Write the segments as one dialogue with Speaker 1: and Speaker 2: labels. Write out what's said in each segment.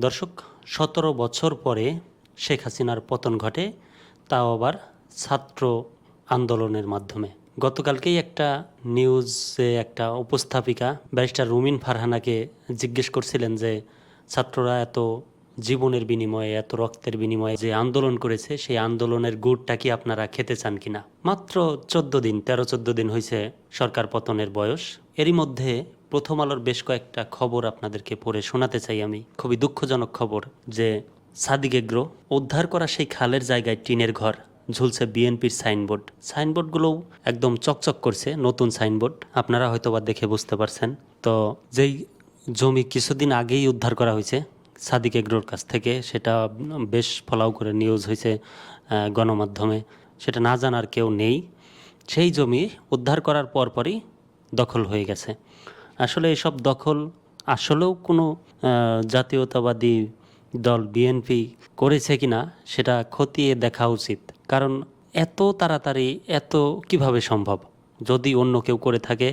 Speaker 1: দর্শক, সতেরো বছর পরে শেখ হাসিনার পতন ঘটে, তাও আবার ছাত্র আন্দোলনের মাধ্যমে। গতকালকেই একটা নিউজে একটা উপস্থাপিকা ব্যারিস্টার রুমিন ফারহানাকে জিজ্ঞেস করছিলেন যে, ছাত্ররা এত জীবনের বিনিময়ে, এত রক্তের বিনিময়ে যে আন্দোলন করেছে, সেই আন্দোলনের গুড়টা কি আপনারা খেতে চান কিনা? মাত্র চোদ্দ দিন, তেরো চোদ্দ দিন হয়েছে সরকার পতনের বয়স। এরই মধ্যে প্রথম আলোর বেশ কয়েকটা খবর আপনাদেরকে পড়ে শোনাতে চাই আমি। খুবই দুঃখজনক খবর যে সাদিক এগ্রো উদ্ধার করা সেই খালের জায়গায় টিনের ঘর, ঝুলছে বিএনপির সাইনবোর্ড। সাইনবোর্ডগুলোও একদম চকচক করছে, নতুন সাইনবোর্ড। আপনারা হয়তো বা দেখে বুঝতে পারছেন। তো যেই জমি কিছুদিন আগেই উদ্ধার করা হয়েছে সাদিক এগ্রোর কাছ থেকে, সেটা বেশ ফলাও করে নিউজ হয়েছে গণমাধ্যমে। সেটা না জানার কেউ নেই। সেই জমি উদ্ধার করার পরপরই দখল হয়ে গেছে। আসলে এসব দখল আসলেও কোনো জাতীয়তাবাদী দল, বিএনপি করেছে কিনা সেটা খতিয়ে দেখা উচিত। কারণ এত তাড়াতাড়ি, এত কীভাবে সম্ভব? যদি অন্য কেউ করে থাকে,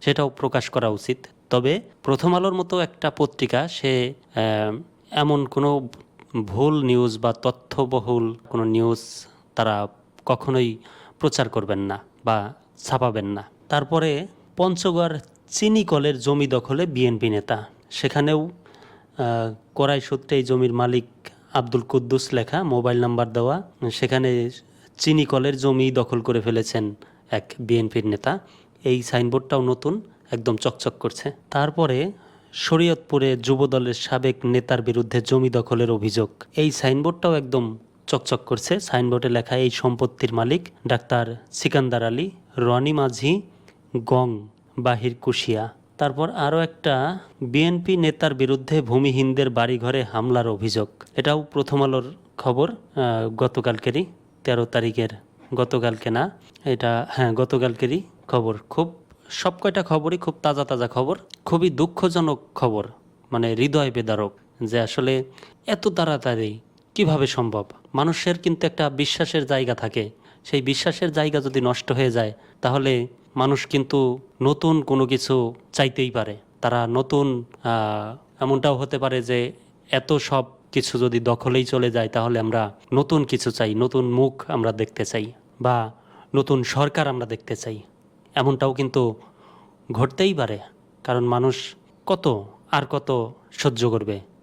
Speaker 1: সেটাও প্রকাশ করা উচিত। তবে প্রথম আলোর মতো একটা পত্রিকা, সে এমন কোনো ভুল নিউজ বা তথ্যবহুল কোনো নিউজ তারা কখনোই প্রচার করবেন না বা ছাপাবেন না। তারপরে পঞ্চগড় চিনি কলের জমি দখলে বিএনপি নেতা। সেখানেও করাই সূত্রে এই জমির মালিক আব্দুল কুদ্দুস লেখা মোবাইল নাম্বার দেওয়া, সেখানে চিনি কলের জমি দখল করে ফেলেছেন এক বিএনপির নেতা। এই সাইনবোর্ডটাও নতুন, একদম চকচক করছে। তারপরে শরীয়তপুরে যুবদলের সাবেক নেতার বিরুদ্ধে জমি দখলের অভিযোগ। এই সাইনবোর্ডটাও একদম চকচক করছে। সাইনবোর্ডে লেখা এই সম্পত্তির মালিক ডাক্তার সিকান্দার আলী, রনি মাঝি, গং বাহির কুশিয়া। তারপর আরও একটা বিএনপি নেতার বিরুদ্ধে ভূমিহীনদের বাড়িঘরে হামলার অভিযোগ। এটাও প্রথম আলোর খবর গতকালকেরই, তেরো তারিখের, গতকালকে না, এটা হ্যাঁ গতকালকেরই খবর। খুব, সব কয়টা খবরই খুব তাজা তাজা খবর, খুবই দুঃখজনক খবর মানে হৃদয় বেদারক যে আসলে এত তাড়াতাড়ি কীভাবে সম্ভব? মানুষের কিন্তু একটা বিশ্বাসের জায়গা থাকে। সেই বিশ্বাসের জায়গা যদি নষ্ট হয়ে যায়, তাহলে মানুষ কিন্তু নতুন কোনো কিছু চাইতেই পারে। তারা নতুন এমনটাও হতে পারে যে এত সব কিছু যদি দখলেই চলে যায়, তাহলে আমরা নতুন কিছু চাই, নতুন মুখ আমরা দেখতে চাই বা নতুন সরকার আমরা দেখতে চাই। এমনটাও কিন্তু ঘটতেই পারে, কারণ মানুষ কত আর কত সহ্য করবে।